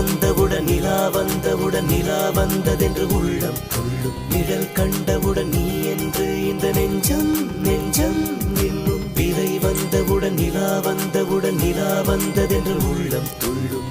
வந்தவுடன் நிலா வந்தவுடன் நிலா வந்ததென்று உள்ளம் துள்ளும் நிழல் கண்டவுடன் நீ என்று இந்த நெஞ்சம் நெஞ்சம் இன்னும் பிறை வந்தவுடன் நிலா வந்தவுடன் நிலா வந்ததென்று உள்ளம் துள்ளும்